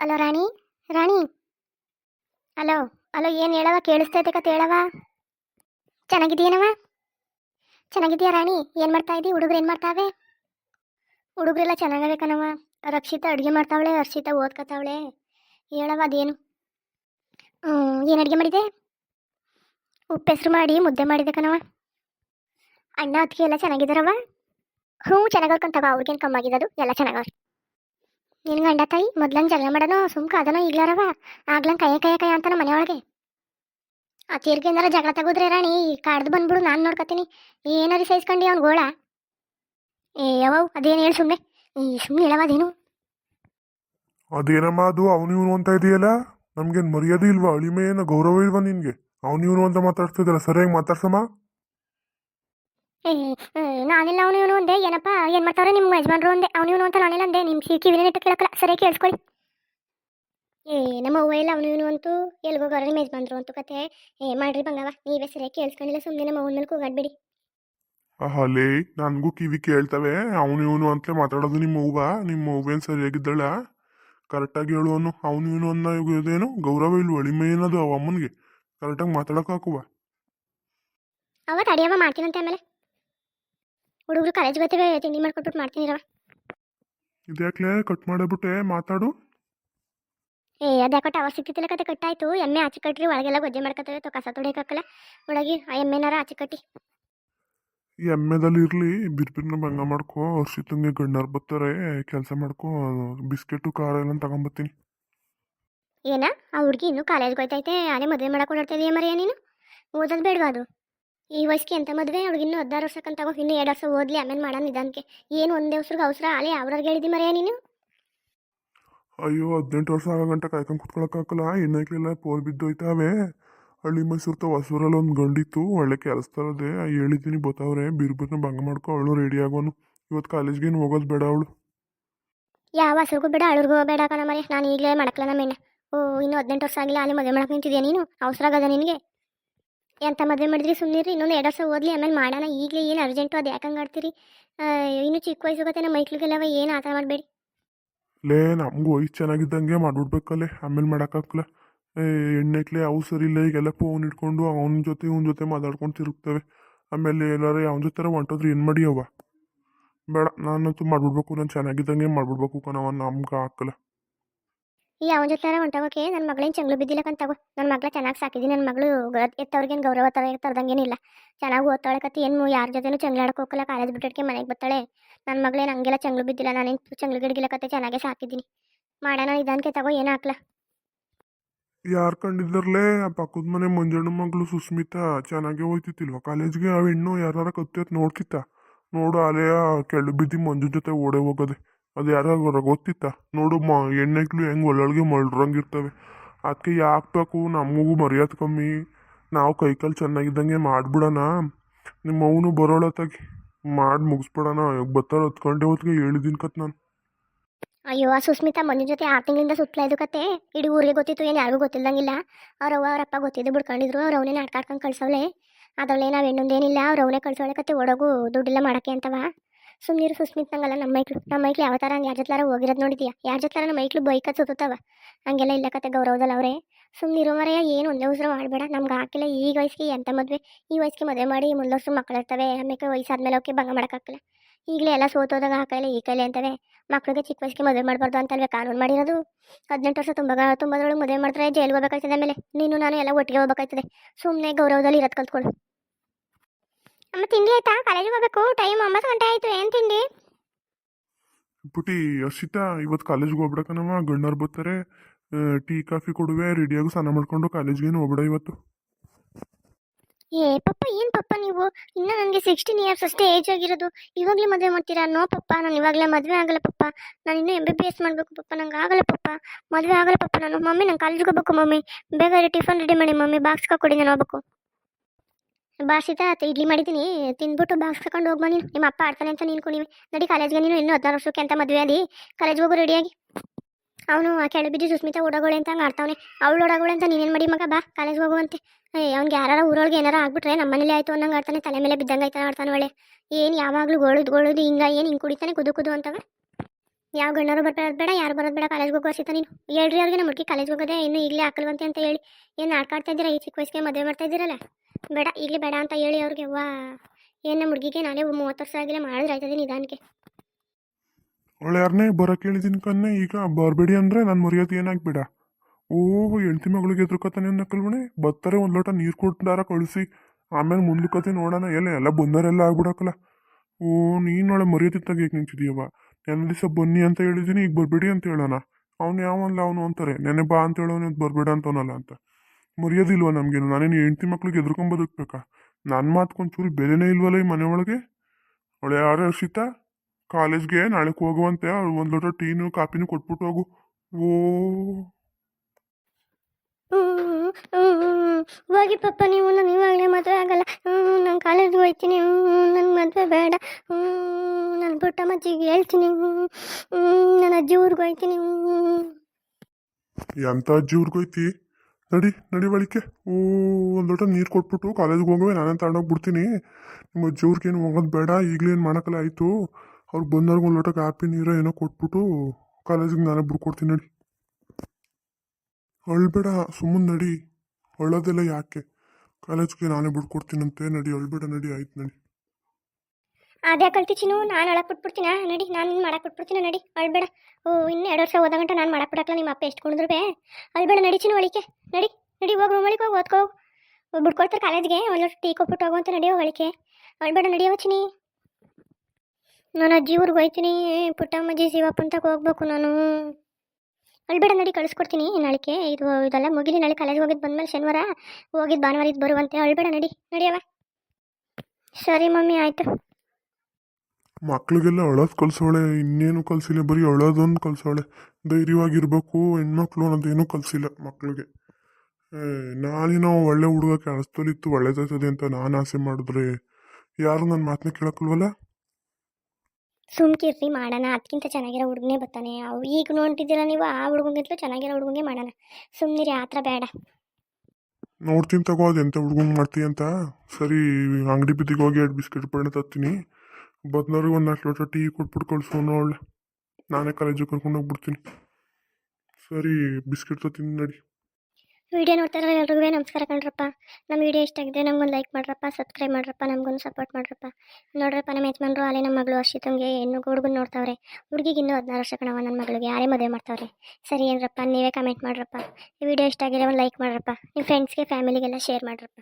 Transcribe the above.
Hello Rani? Rani? Hello hello ಏನು ಹೇಳವ ಕೇಳಿಸ್ತೈತೆ ಕತೆ ಹೇಳವ ಚೆನ್ನಾಗಿದೆಯೇನವ ಚೆನ್ನಾಗಿದೆಯಾ ರಾಣಿ? ಏನು ಮಾಡ್ತಾ ಇದ್ದಿ? ಹುಡುಗರು ಏನು ಮಾಡ್ತಾವೆ ಹುಡುಗರೆಲ್ಲ ಚೆನ್ನಾಗವೆ ಕಣವ ರಕ್ಷಿತಾ ಅಡುಗೆ ಮಾಡ್ತಾವಳೆ, ಹರ್ಷಿತಾ ಓದ್ಕೊತಾವಳೆ. ಹೇಳವ ಅದೇನು? ಏನು ಅಡುಗೆ ಮಾಡಿದೆ? ಉಪ್ಪೆಸರು ಮಾಡಿ, ಮುದ್ದೆ ಮಾಡಿದೆ ಕಣವ ಅಣ್ಣ ಅದಕ್ಕೆ ಎಲ್ಲ ಚೆನ್ನಾಗಿದ್ದಾರವ ಹ್ಞೂ ಚೆನ್ನಾಗವ್ಕಂತವ ಅವ್ರಿಗೇನು ಕಮ್ಮಾಗಿದ್ದದು ಎಲ್ಲ ಚೆನ್ನಾಗವ್ರು. ನಿನ್ ಗಂಡ ತಾಯಿ ಮೊದ್ಲಂಗೆ ಜಗಳ ಮಾಡೋನು, ಸುಮ್ಕ ಅದನೋ ಈಗ್ಲಾರವ? ಆಗ್ಲಂಗೆ ಕೈಯ ಕೈ ಕೈ ಅಂತಾನ ಮನೆಯೊಳಗೆ. ಆ ತೀರ್ಗೆ ಏನಾರ ಜಗಳ ತಗೋದ್ರೆ ರಾಣಿ ಕಾಡ್ದು ಬಂದ್ಬಿಡು, ನಾನು ನೋಡ್ಕೊತೀನಿ ಏನಾರು ಸಹಿಸ್ಕೊಂಡು ಅವ್ನು ಗೋಳ? ಏ ಯಾವ ಅದೇನು ಹೇಳಿ ಸುಮ್ಮನೆ ಈ ಸುಮ್ಮನೆ ಹೇಳವ ಅದೇನು ಅದೇನಮ್ಮ ಅದು? ಅವನು ಇವನು ಅಂತ ಇದೆಯಲ್ಲ? ನಮ್ಗೇನು ಮರ್ಯಾದೆ ಇಲ್ವಾ? ಅಳಿಮೆ ಏನೋ ಗೌರವ ಇಲ್ವಾ ನಿನಗೆ? ಅವನು ಇವನು ಅಂತ ಮಾತಾಡ್ತಿದ್ದಲ್ಲ ಸರಿಯಾಗಿ ಮಾತಾಡ್ಸಮ್ಮ? ನಾನೆಲ್ಲ ಅವನು ಇವನು ಅಂದೆ. ಏನಪ್ಪ ಏನು ಮಾಡ್ತಾವ್ರೆ? ನಿಮ್ಮ ಯಜಮಾನ್ರು ಅಂದೆ. ಅವನು ಇವನು ಅಂತ ನಾನೆಲ್ಲ ಅಂದೆ. ನಿಮ್ಮ ಕಿವಿ ಕಿವಿನ ಇಟ್ಟು ಕೇಳಕ್ಕಲ್ಲ. ಸರಿಯಾಗಿ ಕೇಳಿಸ್ಕೊಳ್ಳಿ. ಏ ನಮ್ಮ ಅವ್ವ ಇಲ್ಲ ಅವನು ಇವನು ಅಂತೂ. ಎಲ್ಗೋಗಾರ ನಿಮ್ಮ ಯಜಮಾನ್ರು ಅಂತೂ ಕತೆ. ಏ ಮಾಡ್ರಿ ಬಂಗವ. ನೀವೇ ಸರಿಯಾಗಿ ಕೇಳಿಸ್ಕೊಂಡಿಲ್ಲ. ಸುಮ್ಮನೆ ನಮ್ಮ ಅವನ ಮೇಲೆ ಕೂಗಾಡ್ಬೇಡಿ. ಹಲೇ ನನಗೂ ಕಿವಿ ಕೇಳ್ತವೆ. ಅವನು ಇವನು ಅಂತಲೇ ಮಾತಾಡೋದು ನಿಮ್ಮ ಅವ್ವ. ನಿಮ್ಮ ಅವ್ವೇನು ಸರಿಯಾಗಿದ್ದಾಳ? ಕರೆಕ್ಟಾಗಿ ಹೇಳು ಅವನು. ಅವನು ಇವನು ಅನ್ನೋ ಇದೇನು? ಗೌರವ ಇಲ್ವ? ಒಳಿಮೆ ಏನದು ಅವ ಅಮ್ಮನಿಗೆ? ಕರೆಕ್ಟಾಗಿ ಮಾತಾಡೋಕೆ ಹಾಕುವ. ಅವ ತಡಿಯವ ಮಾಡ್ತೀನಂತೆ ಆಮೇಲೆ. ಹುಡುಗರು ಕಾಲೇಜ್ ಗೊತ್ತೇವೆ ತಿಂಡಿ ಮಾಡ್ಕೊಟ್ಬಿಟ್ಟು ಮಾಡ್ತೀನಿ ರವ. ಇದ್ಯಾಕ್ಲೆ ಕಟ್ ಮಾಡಿಬಿಟ್ಟೆ? ಮಾತಾಡು. ಏ ಅದ್ಯಾಕೋ ಟವರ್ ಸಿಕ್ತಿತ್ತಿಲ್ಲ ಕತೆ ಕಟ್ಟಾಯ್ತು. ಎಮ್ಮೆ ಆಚೆ ಕಟ್ರಿ ಒಳಗೆಲ್ಲ ಗೊಜ್ಜೆ ಮಾಡ್ಕೊತವೆ ತೊ ಕಸ ತೊಡಿಯಕ್ಕಲ್ಲ ಒಳಗೆ ಆ ಎಮ್ಮೆನಾರ ಆಚೆ ಕಟ್ಟಿ. ಎಮ್ಮೆದಲ್ಲಿ ಇರಲಿ ಬಿರ್ಬಿರ್ನ ಭಂಗ ಮಾಡ್ಕೊ ಹರ್ಷಿತಂಗೆ ಗಂಡರ್ ಬರ್ತಾರೆ ಕೆಲಸ ಮಾಡ್ಕೊ ಬಿಸ್ಕೆಟು ಖಾರ ಎಲ್ಲ ತಗೊಂಬತ್ತೀನಿ. ಏನ? ಆ ಹುಡುಗಿ ಇನ್ನೂ ಕಾಲೇಜ್ಗೆ ಹೋಯ್ತೈತೆ ಅದೇ ಮದುವೆ ಮಾಡಕ್ಕೆ ಓಡಾಡ್ತಿದೀಯ ಮರಿಯ ನೀನು? ಓದೋದು ಬೇಡವಾ ಅದು? ಈ ವಯಸ್ಸಿಗೆ ಎಂತ ಮದುವೆ? ಅವ್ಳಿಗೆ ಇನ್ನೂ ಹದಿನಾರು ವರ್ಷಕ್ಕಂತ ತಗೋ ಇನ್ನೂ ಎರಡು ವರ್ಷ ಓದ್ಲಿ ಆಮೇಲೆ ಮಾಡೋಣ ನಿಧಾನಕ್ಕೆ ಏನು ಒಂದೇ ವರ್ಷಕ್ಕೆ ಅವಸರ ಆಳೆ ಅವ್ರಿಗೆ ಹೇಳಿದಿ ಮರೆಯ ನೀನು? ಅಯ್ಯೋ ಹದಿನೆಂಟು ವರ್ಷ ಆಗೋ ಗಂಟ ಕಾಯ್ಕೊಂಡು ಕುತ್ಕೊಳಕ್ಕಾಗಲ್ಲ ಹೆಣ್ಣೈಕ್ಲೆಲ್ಲ ಪೋಲ್ ಬಿದ್ದೋಯ್ತಾವೆ. ಹಳ್ಳಿ ಮೈಸೂರು ತ ಹಸೂರಲ್ಲಿ ಒಂದು ಗಂಡಿತ್ತು ಒಳ್ಳೆ ಕೆಲಸದಲ್ಲದೆ ಹೇಳಿದ್ದೀನಿ ಬತ್ತವ್ರೆ ಬಿರ್ಬಿರ್ನ ಭಂಗ ಮಾಡ್ಕೊ ಅವಳು ರೆಡಿ ಆಗೋನು. ಇವತ್ತು ಕಾಲೇಜ್ಗೇನು ಹೋಗೋದು ಬೇಡ ಅವಳು. ಯಾವ ಹಸುರಿಗೂ ಬೇಡ ಅಳುರ್ಗೂ ಬೇಡ ಕಣ ಮರಿ ನಾನು ಈಗಲೇ ಮಾಡಕ್ಕಲ್ಲ ನಮ್ಮ ಓ ಇನ್ನೂ ಹದಿನೆಂಟು ವರ್ಷ ಆಗಿಲ್ಲ ಅಲ್ಲಿ ಮದುವೆ ಮಾಡಕ್ಕೆ ನಿಂತಿದ್ಯಾ ನೀನು? ಅವಸರ ಆಗದ ನಿನಗೆ? ಎಂತ ಮದುವೆ ಮಾಡಿದ್ರಿ ಸುಮ್ಮನಿರಿ ಇನ್ನೊಂದು ಎರಡು ವರ್ಷ ಓದ್ಲಿ, ಆಮೇಲೆ ಮಾಡೋಣ, ಈಗಲೇ ಏನು ಅರ್ಜೆಂಟು ಅದು ಯಾಕಂಗೆ ಆಡ್ತೀರಿ? ಇನ್ನು ಚಿಕ್ಕ ವಯಸ್ಸು ಗೊತ್ತೆ ನಮ್ಮ ಮೈಕ್ಳಿಗೆಲ್ಲವ, ಏನು ಆಟ ಮಾಡಬೇಡಿ. ಲೇ, ನಮಗೂ ವಯಸ್ಸು ಚೆನ್ನಾಗಿದ್ದಂಗೆ ಮಾಡಿಬಿಡ್ಬೇಕಲ್ಲೇ, ಆಮೇಲೆ ಮಾಡೋಕ್ಕಾಗಲ್ಲ ಏ ಹೆಣ್ಣೈಕ್ಲೆ ಅವು ಸರಿ ಇಲ್ಲ, ಈಗೆಲ್ಲ ಫೋನ್ ಇಟ್ಕೊಂಡು ಅವನ ಜೊತೆ, ಇವನ ಜೊತೆ ಮಾತಾಡ್ಕೊಂಡು ತಿರುಗ್ತವೆ. ಆಮೇಲೆ ಏನಾರು ಅವನ ಜೊತೆ ಹೊಂಟೋದ್ರೆ ಏನು ಮಾಡಿ ಅವ ಬೇಡ, ನಾನಂತೂ ಮಾಡಿಬಿಡ್ಬೇಕು, ನಾನು ಚೆನ್ನಾಗಿದ್ದಂಗೆ ಮಾಡಿಬಿಡ್ಬೇಕು ಕಣವ ನಮ್ಗೆ ಹಾಕಲ್ಲ. ಈ ಅವನ ಜೊತೆ ಹೊಂಟೋಗೋಕೆ ನನ್ನ ಮಗಳೇನು ಚಂಗ್ಳು ಬಿದ್ದಿಲ್ಲಕಂತಾಗೋ ನನ್ನ ಮಗಳ ಚೆನ್ನಾಗಿ ಸಾಕಿದ್ದೀನಿ ನನ್ನ ಮಗಳು ಎತ್ತವ್ರಿಗೇನು ಗೌರವ ತರ ತರದಂಗೇನಿಲ್ಲ ಚೆನ್ನಾಗಿ ಓದ್ತಾಳೆ ಕತ್ತಿ ಏನು ಯಾರ ಜೊತೆನೂ ಚಂಗ್ಲಾಡಕ್ಕೆ ಹೋಗಲ್ಲ. ಕಾಲೇಜ್ ಬಿಟ್ಟಿಡ್ಕೆ ಮನೆಗೆ ಬರ್ತಾಳೆ. ನನ್ನ ಮಗಳೇನು ಹಂಗೆಲ್ಲ ಚಂಗ್ಳು ಬಿದ್ದಿಲ್ಲ. ನಾನೇನು ಚಂಗ್ಳು ಗಿಡಗಿಲ್ಲ ಕತ್ತೆ ಚೆನ್ನಾಗೇ ಸಾಕಿದ್ದೀನಿ. ಮಾಡೋಣ ಇದನ್ಕೆ ತಗೋ. ಏನು ಹಾಕ್ಲ. ಯಾರು ಕಂಡಿದ್ದರ್ಲೇ ಪಕ್ಕದ ಮನೆ ಮಂಜಣ್ಣ ಮಗಳು ಸುಸ್ಮಿತಾ ಚೆನ್ನಾಗೇ ಹೋಯ್ತಿತ್ತಿಲ್ವ? ಕಾಲೇಜ್ಗೆ ಆ ಹೆಣ್ಣು ಯಾರು ಕತ್ತೆ ನೋಡ್ತಿತ್ತ? ನೋಡು ಅಲೆಯ ಕೆಳ ಬಿದ್ದಿ ಮಂಜು ಜೊತೆ ಓಡೇ ಹೋಗೋದೆ. ಅದು ಯಾರಾಗ ಗೊತ್ತಿತ್ತ? ನೋಡು ಮ ಎಣ್ಣೆಗ್ಲು ಹೆಂಗೆ ಒಳ್ಳೊಳಗೆ ಮಳ್ರಂಗಿರ್ತವೆ ಅದಕ್ಕೆ ಯಾಕೆ ಬೇಕು ನಮಗೂ ಮರ್ಯಾದೆ ಕಮ್ಮಿ. ನಾವು ಕೈಕಾಲು ಚೆನ್ನಾಗಿದ್ದಂಗೆ ಮಾಡ್ಬಿಡೋಣ. ನಿಮ್ಮ ಅವನು ಬರೋಳತ್ತಾಗಿ. ಮಾಡಿ ಮುಗಿಸ್ಬಿಡೋಣ. ಬತ್ತಾರ ಹತ್ತು ಗಂಟೆ ಹೊತ್ತಿಗೆ ಹೇಳಿದ್ದೀನಿ ಕತ್ ನಾನು. ಅಯ್ಯೋ ಸುಸ್ಮಿತಾ ಮಂಜು ಜೊತೆ ಆರು ತಿಂಗಳಿಂದ ಸುತ್ತಲ ಇದು ಕತೆ ಇಡೀ ಊರಿಗೆ ಗೊತ್ತಿತ್ತು, ಏನು ಯಾರಿಗೂ ಗೊತ್ತಿಲ್ಲಂಗಿಲ್ಲ ಅವ್ರ ಅವ್ವ ಅವ್ರಪ್ಪ ಗೊತ್ತಿದ್ದು ಬಿಡ್ಕೊಂಡಿದ್ರು. ಅವ್ರ ಅವನೇ ನಾಟ್ಕಾಡ್ಕೊಂಡು ಕಳ್ಸವ್ಳೆ. ಅದರಲ್ಲೇ ನಾವು ಹೆಣ್ಣೊಂದೇನಿಲ್ಲ, ಅವ್ರ ಅವನೇ ಕಳ್ಸೋಳೆ ಕತೆ ಒಡಗು ದುಡ್ಡಿಲ್ಲ ಮಾಡೋಕ್ಕೆ ಅಂತವ. ಸುಮ್ಮನಿರು ಸುಸ್ಮಿತ್ ನಂಗಲ್ಲ, ನಮ್ಮ ಮೈಕ್ಳು ನಮ್ಮ ಮೈಕ್ಳು ಯಾವ ಥರ ಹಂಗೆ ಯಾರ ಜೊತೆ ಹೋಗಿರೋದು ನೋಡಿದ್ಯಾ? ಯಾರ ಜೊತೆ ನಮ್ಮ ಮೈಕ್ಳು ಬೈಕತ್ ಸುತ್ತವ ಹಂಗೆಲ್ಲ ಇಲ್ಲ ಕತೆ ಗೌರವದಲ್ಲಿ ಅವರೇ. ಸುಮ್ಮನಿರು ಮರೆಯ, ಏನು ಒಂದೇ ಉಸಿರು ಮಾಡಬೇಡ. ನಮ್ಗೆ ಹಾಕಿಲ್ಲ ಈಗ ವಯಸ್ಸಿಗೆ ಎಂಥ ಮದುವೆ? ಈ ವಯಸ್ಸಿಗೆ ಮದುವೆ ಮಾಡಿ ಮುಂದೋಸ್ರು ಮಕ್ಕಳಿರ್ತವೆ ಆಮೇಲೆ ವಯಸ್ಸಾದ್ಮೇಲೆ ಓಕೆ ಭಂಗ ಮಾಡೋಕ್ಕಾಗಲ್ಲ ಈಗಲೇ ಎಲ್ಲ ಸೋತೋದಾಗ ಆ ಈ ಕೈಲಿ ಅಂತವೆ. ಮಕ್ಕಳಿಗೆ ಚಿಕ್ಕ ವಯಸ್ಸಿಗೆ ಮದುವೆ ಮಾಡಬಾರ್ದು ಅಂತಲ್ವೇ ಕಾನೂನು ಮಾಡಿರೋದು? ಹದಿನೆಂಟು ವರ್ಷ ತುಂಬ ತುಂಬದ್ರೊಳಗೆ ಮದುವೆ ಮಾಡಿದ್ರೆ ಜೈಲ್ಗೆ ಹೋಗ್ಬೇಕಾಯ್ತದೆ ಆಮೇಲೆ. ನೀನು ನಾನು ಎಲ್ಲ ಒಟ್ಟಿಗೆ ಹೋಗ್ಬೇಕಾಯ್ತದೆ. ಸುಮ್ಮನೆ ಗೌರವದಲ್ಲಿ ಇರೋದು ಕಲ್ತ್ಕೊಳ್ಳು ತಿಂಡಿ ಆಯ್ತಾ? ಕಾಲೇಜ್ ಹೋಗ್ಬೇಕು. ಟೈಮ್ ಒಂಬತ್ತು ಗಂಟೆ ಆಯ್ತು. ಏನು ತಿಂಡಿ? ಪುಟಿ ಹರ್ಷಿತಾ ಇವತ್ತು ಕಾಲೇಜ್ಗೆ ಹೋಗ್ಬಿಡಕನವ ಗಂಡರು ಬರ್ತಾರೆ. ಟೀ ಕಾಫಿ ಕೊಡುವೆ. ರೆಡಿಯಾಗಿ ಸ್ನಾನ ಮಾಡ್ಕೊಂಡು ಕಾಲೇಜ್ಗೇನು ಹೋಗ್ಬಿಡ ಇವತ್ತು. ಏ ಪಪ್ಪ ಏನು ಪಪ್ಪ ನೀವು? ಇನ್ನು ನನಗೆ ಸಿಕ್ಸ್ಟೀನ್ ಇಯರ್ಸ್ ಅಷ್ಟೇ ಏಜ್ ಆಗಿರೋದು. ಇವಾಗಲೇ ಮದುವೆ ಮಾಡ್ತೀರಾ? ನೋ ಪಪ್ಪ ನಾನು ಇವಾಗಲೇ ಮದುವೆ ಆಗಲ್ಲ ಪಪ್ಪ. ನಾನು ಇನ್ನೂ ಎಂ ಬಿ ಬಿ ಎಸ್ ಮಾಡಬೇಕು ಪಪ್ಪ. ನಂಗೆ ಆಗಲ್ಲ ಪಪ್ಪ. ಮದುವೆ ಆಗಲ್ಲ ಪಪ್ಪ ನಾನು. ಮಮ್ಮಿ ನಾನು ಕಾಲೇಜ್ಗೆ ಹೋಗ್ಬೇಕು ಮಮ್ಮಿ. ಬೇಗ ಟಿಫನ್ ರೆಡಿ ಮಾಡಿ ಮಮ್ಮಿ. ಬಾಕ್ಸ್ ಕೊಡಿ ನಾನು ಹೋಗ್ಬೇಕು. ಬಾಸಿತ ಇಡ್ಲಿ ಮಾಡಿದ್ದೀನಿ. ತಿಂದ್ಬಿಟ್ಟು ಬಾಕ್ಸ್ ತಗೊಂಡು ಹೋಗ್ಬಾ ನೀನು. ನಿಮ್ಮ ಅಪ್ಪ ಆಡ್ತಾನೆ ಅಂತ ನೀನು ಕುಣಿವಿ. ನಡಿ ಕಾಲೇಜ್ಗೆ ನೀನು ಇನ್ನೂ ಹದಿನಾರು ವರ್ಷಕ್ಕೆ ಅಂತ ಮದುವೆ ಅಲ್ಲಿ ಕಾಲೇಜ್ಗೆ ಹೋಗು ರೆಡಿಯಾಗಿ ಅವನು ಆ ಕೆಳಬಿದ್ದು ಸುಸ್ಮಿತಾ ಓಡೋಗೋಳೆ ಅಂತ ಆಡ್ತಾವನೆ. ಅವಳು ಓಡೋಗೋಳೆ ಅಂತ ನೀನೇನು ಮಾಡಿ ಮಗ? ಬಾ ಕಾಲೇಜ್ಗೆ ಹೋಗುವಂತೆ ಏ, ಅವ್ನಿಗೆ ಯಾರು ಊರೊಳಗೆ ಏನಾರ ಆಗ್ಬಿಟ್ರೆ ನಮ್ಮ ಮನೇಲಿ ಆಯಿತು ಅನ್ನಂಗೆ ಆಡ್ತಾನೆ. ತಲೆ ಮೇಲೆ ಬಿದ್ದಂಗೆ ಆಯ್ತಾನೆ ಆಡ್ತಾನೆ ಒಳ್ಳೆ. ಏನು ಯಾವಾಗಲೂ ಗೋಳುದು ಗೋಳುದು ಹಿಂಗ ಏನು ಹಿಂಗೆ ಕುಡಿತಾನೆ ಕುದು ಕುದು ಅಂತವ. ಯಾವ ಗಣ್ಣರು ಬರೋದು ಬೇಡ, ಯಾರು ಬರೋದು ಬೇಡ. ಕಾಲೇಜ್ಗೆ ಹೋಗೋ ಸೀತಾ ನೀನು. ಹೇಳ್ರಿ ಅವ್ರಿಗೆ ನಮ್ಮ ಹುಡುಗಿ ಕಾಲೇಜ್ಗೆ ಹೋಗೋದೇ ಇನ್ನು ಈಗಲೇ ಹಾಕಲ್ವಂತೆ ಅಂತ ಹೇಳಿ. ಏನು ಆಡ್ಕಾಡ್ತಾ ಇದ್ದೀರಾ? ಈ ಚಿಕ್ಕ ವಯಸ್ಸಿಗೆ ಮದುವೆ ಮಾಡ್ತಾ ಇದ್ದೀರಲ್ಲ? ಬೇಡ ಇಲ್ಲಿ ಬೇಡ ಅಂತ ಹೇಳಿ ಅವ್ರಿಗೆ ವಾ ಏನು ನಮ್ಮ ಹುಡುಗಿಗೆ ಮೂವತ್ತು ವರ್ಷ ಆಗಿಲ್ಲ, ಮಾಡಿದ್ರೆ ಆಯ್ತದೆ ನಿಧಾನಕ್ಕೆ. ಅವಳು ಯಾರನ್ನೇ ಬರೋಕೆ ಹೇಳಿದ್ದೀನಿ ಕನ್ನೆ ಈಗ ಬರಬೇಡಿ ಅಂದರೆ ನಾನು ಮರ್ಯಾದೆ ಏನಾಗ್ಬೇಡ. ಓ, ಹೆಂಡ್ತಿ ಮಗಳಿಗೆ ಎದುರುಕತಾನೆ ಅನ್ನಕಲ್ವಣೆ ಬರ್ತಾರೆ ಒಂದು ಲೋಟ ನೀರು ಕೊಟ್ಟಾರ ಕಳಿಸಿ. ಆಮೇಲೆ ಮುಂದಕ್ಕತೆ ನೋಡೋಣ ಎಲ್ಲ ಎಲ್ಲ ಬಂದರೆಲ್ಲ ಆಗ್ಬಿಡಕ್ಕಲ್ಲ. ಓ, ನೀನು ನಾಳೆ ಮರ್ಯಾದೆ ತೆಗಿಯಕ್ಕೆ ನಿಂತಿದೀಯವ ನೆನ್ನೆ ದಿವಸ ಬನ್ನಿ ಅಂತ ಹೇಳಿದ್ದೀನಿ ಈಗ ಬರಬೇಡಿ ಅಂತ ಹೇಳೋಣ. ಅವ್ನು ಯಾವಲ್ಲ ಅವನು ಅಂತಾರೆ ನೆನೆ ಬಾ ಅಂತ ಹೇಳೋನು ಬರಬೇಡ ಅಂತವನಲ್ಲ ಅಂತ. ಮರ್ಯಾದೆ ಇಲ್ವಾ ನಮಗೇನು ನಾನೇನು ಹೆಂಡ್ತಿ ಮಕ್ಳಿಗೆ ಎದ್ರುಕೊಂಡ್ ಬದುಕ್ಬೇಕಾ? ನನ್ನ ಮಾತು ಚೂರು ಬೆಲೆನೇ ಇಲ್ವಲ್ಲ ಈ ಮನೆ ಒಳಗೆ ಅವಳು ಯಾರು ಹರ್ಷಿತಾ? ಕಾಲೇಜ್ಗೆ ನಾಳೆ ಹೋಗುವಂತೆ ಒಂದು ಲೋಟ ಟೀನು ಕಾಪಿನೂ ಕೊಟ್ಬಿಟ್ಟು ಹೋಗು. ಓ. ಹೋಗಿ ಪಪ್ಪ ನೀವು ನಾನು ಇವಾಗಲೇ ಮದುವೆ ಆಗಲ್ಲ. ನಾನು ಕಾಲೇಜ್ಗೆ ಹೋಗ್ತೀನಿ. ನನ್ನ ಮದುವೆ ಬೇಡ. ಹ್ಞೂ ನನ್ನ ಪುಟ್ಟ ಮಜ್ಜಿಗೆ ಹೇಳ್ತೀನಿ. ನನ್ನ ಅಜ್ಜಿ ಊರಿಗೆ ಹೋಗ್ತೀನಿ. ಹ್ಞೂ ಎಂತ ಅಜ್ಜಿ ಊರಿಗೆ ನಡಿ ನಡಿ ನಡಿವಳಿಕೆ ಓ, ಒಂದು ಲೋಟ ನೀರು ಕೊಟ್ಬಿಟ್ಟು ಕಾಲೇಜ್ಗೆ ಹೋಗುವೆ ನಾನೇ ತಗೊಂಡೋಗ್ಬಿಡ್ತೀನಿ ನಿಮ್ಮ ಅಜ್ಜಿ ಊರ್ಗೆ ಏನು ಹೋಗೋದು ಬೇಡ, ಈಗಲೇ ಏನು ಮಾಡೋಕ್ಕಲ್ಲ, ಆಯಿತು. ಅವ್ರಿಗೆ ಬಂದವ್ರಿಗೆ ಒಂದು ಲೋಟ ಕಾಪಿ, ನೀರು ಏನೋ ಕೊಟ್ಬಿಟ್ಟು ಕಾಲೇಜಿಗೆ ನಾನೇ ಬಿಡ್ಕೊಡ್ತೀನಿ ನಡಿ. ಅಳ್ಬೇಡ ಸುಮ್ಮನೆ ನಡಿ. ಅಳೋದೆಲ್ಲ ಯಾಕೆ? ಕಾಲೇಜ್ಗೆ ನಾನೇ ಬಿಡ್ಕೊಡ್ತೀನಂತೆ ನಡಿ, ಅಳ್ಬೇಡ, ನಡಿ, ಆಯ್ತು, ನಡಿ. ಅದೇ ಕಲ್ತಿಚಿನು ನಾನು ಅಳಕ್ಕೆ ಬಿಟ್ಬಿಡ್ತೀನ ನಡಿ, ನಾನು ಮಾಡಕ್ಕೆ ಬಿಟ್ಬಿಡ್ತೀನಿ ನಡಿ. ಅಳ್ಬೇಡ. ಓ, ಇನ್ನು ಎರಡು ವರ್ಷ ಹೋದ ಗಂಟ ನಾನು ಮಾಡಕ್ಕೆ ಬಿಡಕ್ಕಲ್ಲ ನಿಮ್ಮ ಅಪ್ಪ ಎಷ್ಟು ಕುಣಿದ್ರು ಬೇ. ಅಳ್ಬೇಡ ನಡಿಚಿನ ಒಳಿಕೆ ನಡಿ ನಡಿ, ಹೋಗಿ ರೂಮಳಿಗೆ ಹೋಗಿ, ಓದ್ಕೋ. ಹೋಗಿ ಬಿಡ್ಕೊಡ್ತಾರೆ ಕಾಲೇಜ್ಗೆ ಒಂದು ಟೀ ಕೊಟ್ಬಿಟ್ಟು ಹೋಗುವಂತ ನಡಿಯೋ ಒಳಿಕೆ ಅಳ್ಬೇಡ ನಡಿಯೋ ಚಿನಿ ನಾನು ಅಜ್ಜಿ ಊರಿಗೆ ಹೋಗ್ತೀನಿ ಪುಟ್ಟಮ್ಮಜ್ಜಿ ಅಂತ ಹೋಗ್ಬೇಕು ನಾನು. ಅಳ್ಬೇಡ, ನಡಿ, ಕಳಿಸ್ಕೊಡ್ತೀನಿ ನಾಳಿಕೆ. ಇದು, ಇದೆಲ್ಲ ಮುಗಿಲಿ ನಾಳೆ ಕಾಲೇಜ್ಗೆ ಹೋಗಿದ್ದು ಬಂದ್ಮೇಲೆ ಶನಿವಾರ ಹೋಗಿದ್ದು ಭಾನುವಾರ ಇದು ಬರುವಂತೆ. ಅಳ್ಬೇಡ, ನಡಿ ನಡಿಯವ ಸರಿ ಮಮ್ಮಿ, ಆಯಿತು. ಮಕ್ಳಿಗೆಲ್ಲ ಅಳೋದು ಕಲಿಸೋಳೆ ಇನ್ನೇನು ಕಲಿಸಿಲ್ಲ ಬರೀ ಅಳೋದೊಂದು ಕಲ್ಸೋಳೆ. ಧೈರ್ಯವಾಗಿರ್ಬೇಕು ಹೆಣ್ಮಕ್ಳು ಅನ್ನೋದೇನು ಕಲಿಸಿಲ್ಲ ಮಕ್ಳಿಗೆ. ನಾವು ಒಳ್ಳೆ ಹುಡುಗ ಕಾಣಿಸ್ತಲಿತ್ತು ಒಳ್ಳೇದಾಗ್ತದೆ ಅಂತ ನಾನು ಆಸೆ ಮಾಡಿದ್ರೆ ಯಾರು ನನ್ನ ಮಾತನ್ನ ಕೇಳಕ್ಕಲ್ವಲ್ಲ? ಸುಮ್ಕಿರ್ರಿ ಮಾಡೋಣ ಅದಕ್ಕಿಂತ ಚೆನ್ನಾಗಿರೋ ಹುಡುಗನೇ ಬರ್ತಾನೆ. ಅವು ಈಗ ನೋಡ್ತಿದ್ದೀರ ನೀವು? ಆ ಹುಡುಗಂಗಿಂತಲೂ ಚೆನ್ನಾಗಿರೋ ಹುಡುಗಂಗೆ ಮಾಡೋಣ. ಸುಮ್ಮನಿರಿ ಆ ಥರ ಬೇಡ. ನೋಡ್ತೀನಿ ತಗೋ ಅದು ಎಂತ ಹುಡುಗಂಗೆ ಮಾಡ್ತೀಯ ಅಂತ. ಸರಿ ಅಂಗಡಿ ಬಿದ್ದಿಗೆ ಹೋಗಿ ಎರಡು ಬಿಸ್ಕೆಟ್ ಬಣ್ಣ ತತ್ತೀನಿ. ಬದ್ನವ್ರಿಗೆ ಒಂದು ನಾಲ್ಕು ಲೋಟ ಟೀ ಕೊಟ್ಬಿಟ್ಟು ಕಳ್ಸು ಅವಳೆ ನಾನೇ ಕರ್ಕೊಂಡು ಹೋಗ್ಬಿಡ್ತೀನಿ. ಸರಿ, ಬಿಸ್ಕೆಟ್ ತಿಂದು ನಡಿ. ವಿಡಿಯೋ ನೋಡ್ತಾ ಇರೋ ಎಲ್ರಿಗೂ ನಮಸ್ಕಾರ ಕಣ್ರಪ್ಪ. ನಮ್ಮ ವಿಡಿಯೋ ಇಷ್ಟ ಆಗಿದೆ ನಮ್ಗೊಂದು ಲೈಕ್ ಮಾಡ್ರಪ್ಪ, ಸಬ್ಸ್ಕ್ರೈಬ್ ಮಾಡ್ರಪ್ಪ ನಮ್ಗೊಂದು ಸಪೋರ್ಟ್ ಮಾಡ್ರಪ್ಪ. ನೋಡ್ರಪ್ಪ, ನಮ್ಮ ಯಜಮಾನ್ರು, ಅಲ್ಲೇ ನಮ್ಮ ಮಗಳು ಹರ್ಷಿತಂಗೆ ಹೆಣ್ಣು ಹುಡುಗನ್ ನೋಡ್ತಾವ್ರೆ. ಹುಡುಗಿಗೆ ಇನ್ನೂ ಹದಿನಾರು ವರ್ಷ ಕಣವ ನನ್ನ ಮಗಳಿಗೆ ಯಾರೇ ಮದುವೆ ಮಾಡ್ತಾವ್ರೆ. ಸರಿ ಏನ್ರಪ್ಪ ನೀವೇ ಕಮೆಂಟ್ ಮಾಡ್ರಪ್ಪ. ಈ ವಿಡಿಯೋ ಇಷ್ಟ ಆಗಿದೆ ಒಂದು ಲೈಕ್ ಮಾಡ್ರಪ್ಪ. ನಿಮ್ಮ ಫ್ರೆಂಡ್ಸ್ಗೆ ಫ್ಯಾಮಿಲಿಗೆಲ್ಲ ಶೇರ್ ಮಾಡ್ರಪ್ಪ.